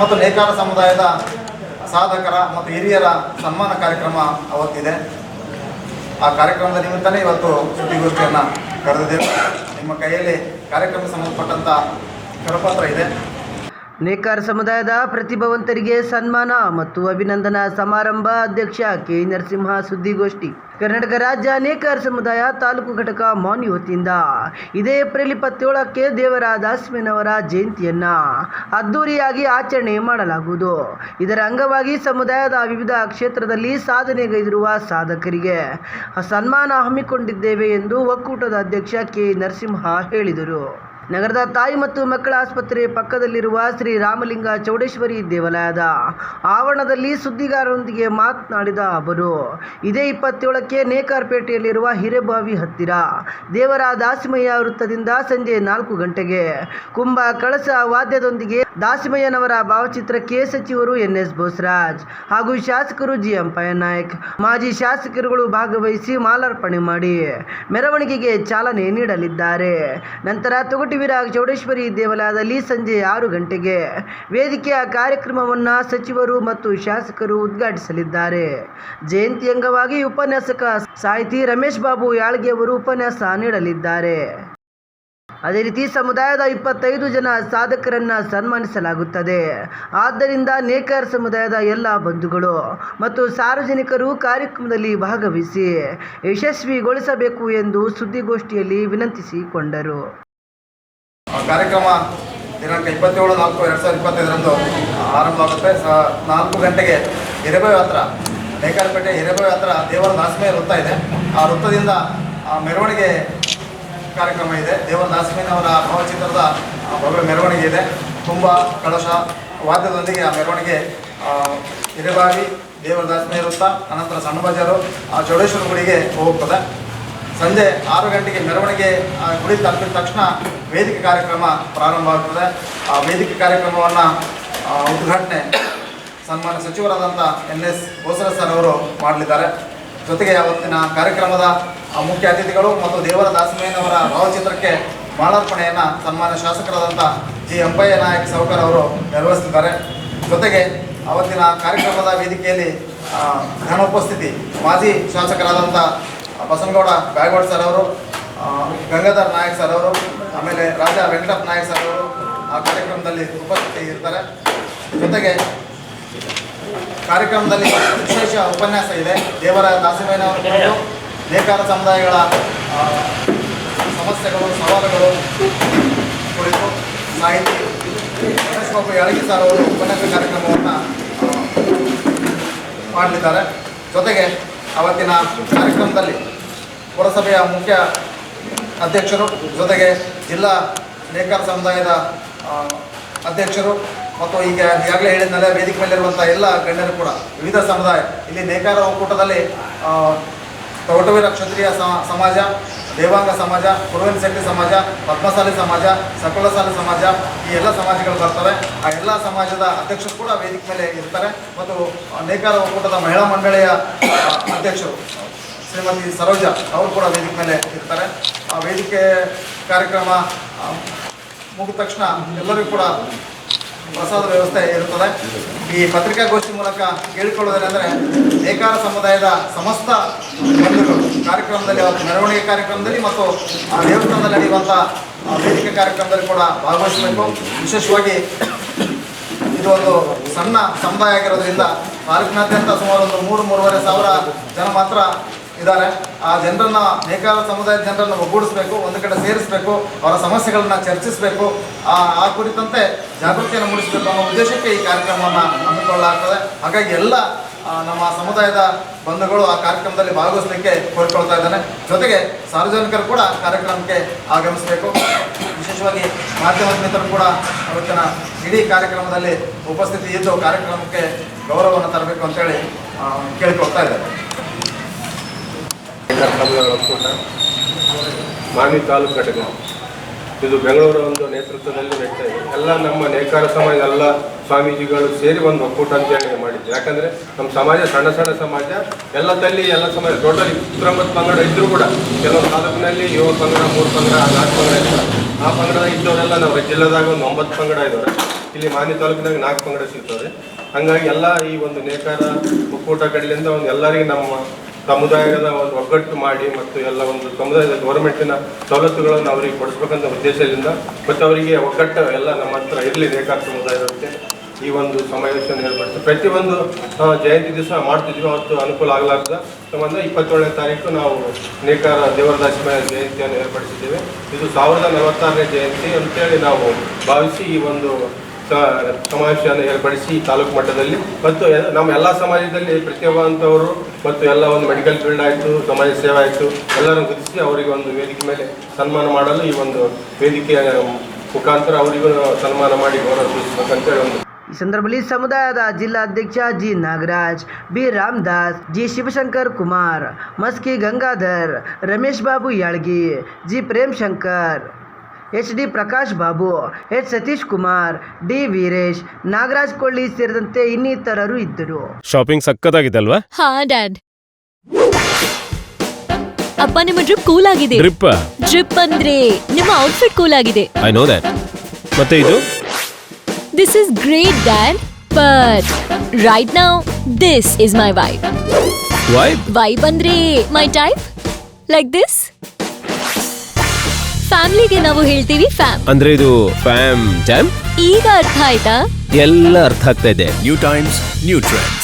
ಮತ್ತು ನೇಕಾರ ಸಮುದಾಯದ ಸಾಧಕರ ಮತ್ತು ಹಿರಿಯರ ಸನ್ಮಾನ ಕಾರ್ಯಕ್ರಮ ಅವತ್ತಿದೆ. ಆ ಕಾರ್ಯಕ್ರಮದ ನಿಮಿತ್ತನೇ ಇವತ್ತು ಸುದ್ದಿಗೋಷ್ಠಿಯನ್ನು ಕರೆದಿದ್ದೇವೆ. ನಿಮ್ಮ ಕೈಯಲ್ಲಿ ಕಾರ್ಯಕ್ರಮ ಸಂಬಂಧಪಟ್ಟಂಥ ಕರಪತ್ರ ಇದೆ. ನೇಕಾರ ಸಮುದಾಯದ ಪ್ರತಿಭಾವಂತರಿಗೆ ಸನ್ಮಾನ ಮತ್ತು ಅಭಿನಂದನಾ ಸಮಾರಂಭ ಅಧ್ಯಕ್ಷ ಕೆ ನರಸಿಂಹ ಸುದ್ದಿಗೋಷ್ಠಿ. ಕರ್ನಾಟಕ ರಾಜ್ಯ ನೇಕಾರ ಸಮುದಾಯ ತಾಲೂಕು ಘಟಕ ಮಾನ್ಯ ವತಿಯಿಂದ ಇದೇ ಏಪ್ರಿಲ್ ಇಪ್ಪತ್ತೇಳಕ್ಕೆ ದೇವರ ದಾಸ್ಮಿನವರ ಜಯಂತಿಯನ್ನ ಅದ್ದೂರಿಯಾಗಿ ಆಚರಣೆ ಮಾಡಲಾಗುವುದು. ಇದರ ಅಂಗವಾಗಿ ಸಮುದಾಯದ ವಿವಿಧ ಕ್ಷೇತ್ರದಲ್ಲಿ ಸಾಧನೆಗೈದಿರುವ ಸಾಧಕರಿಗೆ ಸನ್ಮಾನ ಹಮ್ಮಿಕೊಂಡಿದ್ದೇವೆ ಎಂದು ಒಕ್ಕೂಟದ ಅಧ್ಯಕ್ಷ ಕೆ ನರಸಿಂಹ ಹೇಳಿದರು. ನಗರದ ತಾಯಿ ಮತ್ತು ಮಕ್ಕಳ ಆಸ್ಪತ್ರೆ ಪಕ್ಕದಲ್ಲಿರುವ ಶ್ರೀ ರಾಮಲಿಂಗ ಚೌಡೇಶ್ವರಿ ದೇವಾಲಯದ ಆವರಣದಲ್ಲಿ ಸುದ್ದಿಗಾರರೊಂದಿಗೆ ಮಾತನಾಡಿದ ಅವರು, ಇದೇ ಇಪ್ಪತ್ತೇಳಕ್ಕೆ ನೇಕಾರ್ಪೇಟೆಯಲ್ಲಿರುವ ಹಿರೇಬಾವಿ ಹತ್ತಿರ ದೇವರ ದಾಸಿಮಯ್ಯ ವೃತ್ತದಿಂದ ಸಂಜೆ ನಾಲ್ಕು ಗಂಟೆಗೆ ಕುಂಭ ಕಳಸ ವಾದ್ಯದೊಂದಿಗೆ ದಾಸಿಮಯ್ಯನವರ ಭಾವಚಿತ್ರಕ್ಕೆ ಸಚಿವರು ಎನ್ ಎಸ್ ಬೋಸರಾಜ್ ಹಾಗೂ ಶಾಸಕರು ಜಿ ಎಂ ಮಾಜಿ ಶಾಸಕರುಗಳು ಭಾಗವಹಿಸಿ ಮಾಲಾರ್ಪಣೆ ಮಾಡಿ ಮೆರವಣಿಗೆಗೆ ಚಾಲನೆ ನೀಡಲಿದ್ದಾರೆ. ನಂತರ ತೊಗಟಿವಿರಾಗ್ ಚೌಡೇಶ್ವರಿ ದೇವಾಲಯದಲ್ಲಿ ಸಂಜೆ ಆರು ಗಂಟೆಗೆ ವೇದಿಕೆಯ ಕಾರ್ಯಕ್ರಮವನ್ನು ಸಚಿವರು ಮತ್ತು ಶಾಸಕರು ಉದ್ಘಾಟಿಸಲಿದ್ದಾರೆ. ಜಯಂತಿ ಅಂಗವಾಗಿ ಉಪನ್ಯಾಸಕ ಸಾಹಿತಿ ರಮೇಶ್ ಬಾಬು ಯಾಳ್ಗೆ ಅವರು ಉಪನ್ಯಾಸ ನೀಡಲಿದ್ದಾರೆ. ಅದೇ ರೀತಿ ಸಮುದಾಯದ ಇಪ್ಪತ್ತೈದು ಜನ ಸಾಧಕರನ್ನ ಸನ್ಮಾನಿಸಲಾಗುತ್ತದೆ. ಆದ್ದರಿಂದ ನೇಕಾರ ಸಮುದಾಯದ ಎಲ್ಲ ಬಂಧುಗಳು ಮತ್ತು ಸಾರ್ವಜನಿಕರು ಕಾರ್ಯಕ್ರಮದಲ್ಲಿ ಭಾಗವಹಿಸಿ ಯಶಸ್ವಿಗೊಳಿಸಬೇಕು ಎಂದು ಸುದ್ದಿಗೋಷ್ಠಿಯಲ್ಲಿ ವಿನಂತಿಸಿಕೊಂಡರು. ಕಾರ್ಯಕ್ರಮ ದಿನಾಂಕ ಇಪ್ಪತ್ತೇಳು ನಾಲ್ಕು ಎರಡು ಸಾವಿರದ ಇಪ್ಪತ್ತೈದರಂದು ಆರಂಭ ಆಗುತ್ತೆ ಸ, ನಾಲ್ಕು ಗಂಟೆಗೆ ಹಿರೇಬಾವಿ ಹತ್ರ, ನೇಕಾರಪೇಟೆ ಹಿರೇಬಾವಿ ಹತ್ರ ದೇವರ ದಾಸಮೇಯ ವೃತ್ತ ಇದೆ. ಆ ವೃತ್ತದಿಂದ ಆ ಮೆರವಣಿಗೆ ಕಾರ್ಯಕ್ರಮ ಇದೆ. ದೇವರ ದಾಸಮೇನವರ ಭಾವಚಿತ್ರದ ಭವ್ಯ ಮೆರವಣಿಗೆ ಇದೆ. ತುಂಬ ಕಳಶ ವಾದ್ಯದೊಂದಿಗೆ ಆ ಮೆರವಣಿಗೆ ಹಿರೇಬಾವಿ ದೇವರ ದಾಸಮೇಯ ವೃತ್ತ, ಅನಂತರ ಸಣ್ಣ ಬಜಾರು ಆ ಜೋಡೇಶ್ವರ ಗುಡಿಗೆ ಹೋಗ್ತದೆ. ಸಂಜೆ ಆರು ಗಂಟೆಗೆ ಮೆರವಣಿಗೆ ಗುಡಿ ತಲುಪಿದ ತಕ್ಷಣ ವೇದಿಕೆ ಕಾರ್ಯಕ್ರಮ ಪ್ರಾರಂಭ ಆಗ್ತದೆ. ಆ ವೇದಿಕೆ ಕಾರ್ಯಕ್ರಮವನ್ನು ಉದ್ಘಾಟನೆ ಸನ್ಮಾನ್ಯ ಸಚಿವರಾದಂಥ ಎನ್ ಎಸ್ ಬೋಸರ ಸರ್ ಅವರು ಮಾಡಲಿದ್ದಾರೆ. ಜೊತೆಗೆ ಅವತ್ತಿನ ಕಾರ್ಯಕ್ರಮದ ಮುಖ್ಯ ಅತಿಥಿಗಳು ಮತ್ತು ದೇವರ ದಾಸಮಯ್ಯನವರ ಭಾವಚಿತ್ರಕ್ಕೆ ಮಾಲಾರ್ಪಣೆಯನ್ನು ಸನ್ಮಾನ್ಯ ಶಾಸಕರಾದಂಥ ಜಿ. ಎಂಪಯ್ಯ ನಾಯಕ್ ಸೌಕರ್ ಅವರು ನೆರವೇರಿಸಿದ್ದಾರೆ ಜೊತೆಗೆ ಅವತ್ತಿನ ಕಾರ್ಯಕ್ರಮದ ವೇದಿಕೆಯಲ್ಲಿ ಘನೋಪಸ್ಥಿತಿ ಮಾಜಿ ಶಾಸಕರಾದಂಥ ಬಸನಗೌಡ ಬ್ಯಾಗೋಡ್ ಸರ್ ಅವರು ಗಂಗಾಧರ್ ನಾಯಕ್ ಸರ್ ಅವರು, ಆಮೇಲೆ ರಾಜಾ ವೆಂಕಟಪ್ಪ ನಾಯಕ್ ಸರ್ ಅವರು ಆ ಕಾರ್ಯಕ್ರಮದಲ್ಲಿ ಉಪಸ್ಥಿತಿ ಇರ್ತಾರೆ. ಜೊತೆಗೆ ಕಾರ್ಯಕ್ರಮದಲ್ಲಿ ವಿಶೇಷ ಉಪನ್ಯಾಸ ಇದೆ. ದೇವರ ದಾಸಿಮೇನ ಅವರು ನೇಕಾರ ಸಮುದಾಯಗಳ ಸಮಸ್ಯೆಗಳು, ಸವಾಲುಗಳು ಕುರಿತು ಸಾಹಿತಿ ಗಣೇಶ್ ಬಾಬು ಯಾಳಗಿ ಸರ್ ಅವರು ಉಪನ್ಯಾಸ ಕಾರ್ಯಕ್ರಮವನ್ನು ಮಾಡಲಿದ್ದಾರೆ. ಜೊತೆಗೆ ಅವತ್ತಿನ ಕಾರ್ಯಕ್ರಮದಲ್ಲಿ ಪುರಸಭೆಯ ಮುಖ್ಯ ಅಧ್ಯಕ್ಷರು, ಜೊತೆಗೆ ಜಿಲ್ಲಾ ನೇಕಾರ ಸಮುದಾಯದ ಅಧ್ಯಕ್ಷರು ಮತ್ತು ಈಗ ಈಗಾಗಲೇ ಹೇಳಿದ್ನಲ್ಲ ವೇದಿಕೆ ಮೇಲಿರುವಂಥ ಎಲ್ಲ ಗಣ್ಯರು ಕೂಡ, ವಿವಿಧ ಸಮುದಾಯ, ಇಲ್ಲಿ ನೇಕಾರ ಒಕ್ಕೂಟದಲ್ಲಿ ತೋಟವೀರ ಕ್ಷತ್ರಿಯ ಸಮಾಜ, ದೇವಾಂಗ ಸಮಾಜ, ಕುರುವಿನ ಶೆಟ್ಟಿ ಸಮಾಜ, ಪದ್ಮಸಾಲಿ ಸಮಾಜ ಸಕುಲಸಾಲಿ ಸಮಾಜ, ಈ ಎಲ್ಲ ಸಮಾಜಗಳು ಬರ್ತವೆ. ಆ ಎಲ್ಲ ಸಮಾಜದ ಅಧ್ಯಕ್ಷರು ಕೂಡ ವೇದಿಕೆ ಮೇಲೆ ಇರ್ತಾರೆ. ಮತ್ತು ನೇಕಾರ ಒಕ್ಕೂಟದ ಮಹಿಳಾ ಮಂಡಳಿಯ ಅಧ್ಯಕ್ಷರು. ಶ್ರೀಮತಿ ಸರೋಜ ಅವರು ಕೂಡ ವೇದಿಕೆ ಮೇಲೆ ಇರ್ತಾರೆ. ಆ ವೇದಿಕೆ ಕಾರ್ಯಕ್ರಮ ಮುಗಿದ ತಕ್ಷಣ ಎಲ್ಲರಿಗೂ ಕೂಡ ಪ್ರಸಾದ ವ್ಯವಸ್ಥೆ ಇರುತ್ತದೆ. ಈ ಪತ್ರಿಕಾಗೋಷ್ಠಿ ಮೂಲಕ ಕೇಳಿಕೊಳ್ಳೋದೇನೆಂದರೆ ನೇಕಾರ ಸಮುದಾಯದ ಸಮಸ್ತ ಬಂಧುಗಳು, ಕಾರ್ಯಕ್ರಮದಲ್ಲಿ ಅವತ್ತು ಮೆರವಣಿಗೆ ಕಾರ್ಯಕ್ರಮದಲ್ಲಿ ಮತ್ತು ಆ ದೇವಸ್ಥಾನದಲ್ಲಿ ನಡೆಯುವಂಥ ವೇದಿಕೆ ಕಾರ್ಯಕ್ರಮದಲ್ಲಿ ಕೂಡ ಭಾಗವಹಿಸಬೇಕು. ವಿಶೇಷವಾಗಿ ಇದು ಒಂದು ಸಣ್ಣ ಸಮುದಾಯ ಆಗಿರೋದ್ರಿಂದ ತಾಲೂಕಿನಾದ್ಯಂತ ಸುಮಾರು ಒಂದು ಮೂರು, ಮೂರುವರೆ ಸಾವಿರ ಜನ ಮಾತ್ರ ಇದ್ದಾರೆ. ಆ ಜನರನ್ನ ನೇಕಾರ ಸಮುದಾಯದ ಜನರನ್ನು ಒಗ್ಗೂಡಿಸಬೇಕು, ಒಂದು ಕಡೆ ಸೇರಿಸಬೇಕು, ಅವರ ಸಮಸ್ಯೆಗಳನ್ನ ಚರ್ಚಿಸಬೇಕು. ಆ ಆ ಕುರಿತಂತೆ ಜಾಗೃತಿಯನ್ನು ಮೂಡಿಸಬೇಕು ಅನ್ನೋ ಉದ್ದೇಶಕ್ಕೆ ಈ ಕಾರ್ಯಕ್ರಮವನ್ನು ಹಮ್ಮಿಕೊಳ್ಳಲಾಗ್ತದೆ. ಹಾಗಾಗಿ ಎಲ್ಲ ನಮ್ಮ ಸಮುದಾಯದ ಬಂಧುಗಳು ಆ ಕಾರ್ಯಕ್ರಮದಲ್ಲಿ ಭಾಗವಹಿಸಲಿಕ್ಕೆ ಕೋರಿಕೊಳ್ತಾ ಇದ್ದಾನೆ. ಜೊತೆಗೆ ಸಾರ್ವಜನಿಕರು ಕೂಡ ಕಾರ್ಯಕ್ರಮಕ್ಕೆ ಆಗಮಿಸಬೇಕು. ವಿಶೇಷವಾಗಿ ಮಾಧ್ಯಮ ಮಿತ್ರರು ಕೂಡ ಅವತ್ತಿನ ಇಡೀ ಕಾರ್ಯಕ್ರಮದಲ್ಲಿ ಉಪಸ್ಥಿತಿ ಇದ್ದು ಕಾರ್ಯಕ್ರಮಕ್ಕೆ ಗೌರವವನ್ನು ತರಬೇಕು ಅಂತೇಳಿ ಕೇಳಿಕೊಳ್ತಾ ಇದ್ದಾರೆ. ಸಮುದಾಯ ಒಕ್ಕೂಟ. ತಾಲೂಕು ಘಟಕ. ಇದು ಬೆಂಗಳೂರ ಒಂದು ನೇತೃತ್ವದಲ್ಲಿ ನಡೀತಾ ಇದೆ. ಎಲ್ಲ ನಮ್ಮ ನೇಕಾರ ಸಮಾಜ, ಎಲ್ಲ ಸ್ವಾಮೀಜಿಗಳು ಸೇರಿ ಒಂದು ಒಕ್ಕೂಟ ಅಂತ ಹೇಳಿ ಮಾಡಿದ್ದೆ ಯಾಕಂದರೆ ನಮ್ಮ ಸಮಾಜ ಸಣ್ಣ ಸಣ್ಣ ಸಮಾಜ. ಎಲ್ಲ ತಲ್ಲಿ ಎಲ್ಲ ಸಮಾಜ, ಟೋಟಲ್ ಇಪ್ಪತ್ತೊಂಬತ್ತು ಪಂಗಡ ಇದ್ದರೂ ಕೂಡ ಕೆಲವು ತಾಲೂಕಿನಲ್ಲಿ ಏಳು ಪಂಗಡ, ಮೂರು ಪಂಗಡ, ನಾಲ್ಕು ಪಂಗಡ ಇದ್ದಾರೆ ಆ ಪಂಗಡ ಇದ್ದವರೆಲ್ಲ ನಾವು ಜಿಲ್ಲೆದಾಗ ಒಂದು ಒಂಬತ್ತು ಪಂಗಡ ಇದ್ದಾರೆ ಇಲ್ಲಿ ಮಾನ್ಯ ತಾಲೂಕಿನಾಗ ನಾಲ್ಕು ಪಂಗಡ ಸಿಗ್ತವೆ. ಹಂಗಾಗಿ ಎಲ್ಲ ಈ ಒಂದು ನೇಕಾರ ಒಕ್ಕೂಟ ಕಡೆಯಿಂದ ಒಂದು ಎಲ್ಲರಿಗೆ ನಮ್ಮ ಸಮುದಾಯದ ಒಂದು ಒಗ್ಗಟ್ಟು ಮಾಡಿ ಮತ್ತು ಎಲ್ಲ ಒಂದು ಸಮುದಾಯದ ಗೌರ್ಮೆಂಟಿನ ಸವಲತ್ತುಗಳನ್ನು ಅವರಿಗೆ ಕೊಡಿಸ್ಬೇಕಂತ ಉದ್ದೇಶದಿಂದ ಮತ್ತು ಅವರಿಗೆ ಒಗ್ಗಟ್ಟು ಎಲ್ಲ ನಮ್ಮ ಹತ್ರ ಇರಲಿ ರೇಖಾ ಸಮುದಾಯದಂತೆ ಈ ಒಂದು ಸಮಾವೇಶವನ್ನು ಏರ್ಪಡಿಸಿ. ಪ್ರತಿಯೊಂದು ಜಯಂತಿ ದಿವಸ ಮಾಡ್ತಿದ್ವಿ, ಅವತ್ತು ಅನುಕೂಲ ಆಗಲಾರ್ದ. ಸಂಬಂಧ ಇಪ್ಪತ್ತೇಳನೇ ತಾರೀಕು ನಾವು ನೇಕಾರ ದೇವರದಾಸಿಮಯ ಜಯಂತಿಯನ್ನು ಏರ್ಪಡಿಸಿದ್ದೇವೆ. ಇದು ಸಾವಿರದ ನಲವತ್ತಾರನೇ ಜಯಂತಿ ಅಂತೇಳಿ ನಾವು ಭಾವಿಸಿ ಈ ಒಂದು ಸಮಾವೇಶವನ್ನು ಏರ್ಪಡಿಸಿ ತಾಲೂಕು ಮಟ್ಟದಲ್ಲಿ ಮತ್ತು ನಮ್ಮ ಎಲ್ಲ ಸಮಾಜದಲ್ಲಿ ಪ್ರತಿಭಾವಂತವರು ಮತ್ತು ಎಲ್ಲ ಒಂದು ಮೆಡಿಕಲ್ ಫೀಲ್ಡ್ ಆಯಿತು, ಸಮಾಜ ಸೇವೆ ಆಯಿತು, ಎಲ್ಲರನ್ನು ಗುರುತಿಸಿ ಅವರಿಗೆ ಒಂದು ವೇದಿಕೆ ಮೇಲೆ ಸನ್ಮಾನ ಮಾಡಲು ಈ ಒಂದು ವೇದಿಕೆಯ ಮುಖಾಂತರ ಅವರಿಗೂ ಸನ್ಮಾನ ಮಾಡಿ ಗೌರವ ಸೂಚಿಸಬೇಕಂತೇಳಿ ಒಂದು. ಈ ಸಂದರ್ಭದಲ್ಲಿ ಸಮುದಾಯದ ಜಿಲ್ಲಾಧ್ಯಕ್ಷ G Nagaraj, B Ramadas, G Shivashankar Kumar, Maski Gangadhar, Ramesh Babu Yalgi, G Prem Shankar H D Prakash Babu H Satish Kumar D Veeresh Nagaraj Kolli ಸೇರಿದಂತೆ ಇನ್ನಿತರರು ಇದ್ದರು. ಶಾಪಿಂಗ್ ಸಕ್ಕತ್ತಾಗಿದೆ ಅಲ್ವಾ ಹಾ ಡ್ಯಾಡ್. ಅಪ್ಪ ನಿಮ್ಮ ಡ್ರಿಪ್ ಕೂಲ್ ಆಗಿದೆ. ಡ್ರಿಪ್ ಡ್ರಿಪ್ ಅಂದ್ರೆ ನಿಮ್ಮ ಔಟ್ಫಿಟ್ ಕೂಲ್ ಆಗಿದೆ. ಐ ನೋ ದಟ್ ಮತ್ತೆ ಇದು? This is great dad. But right now this is my wife wife vibe ಅಂದ್ರೆ ಮೈ ಟೈಪ್ ಲೈಕ್ ದಿಸ್ ಫ್ಯಾಮಿಲಿಗೆ ನಾವು ಹೇಳ್ತೀವಿ ಫ್ಯಾಮ್ ಅಂದ್ರೆ ಇದು ಫ್ಯಾಮ್ ಜಾಮ್ ಈಗ ಅರ್ಥ ಆಯ್ತಾ? ಎಲ್ಲ ಅರ್ಥ ಆಗ್ತಾ ಇದೆ. New times new Trend.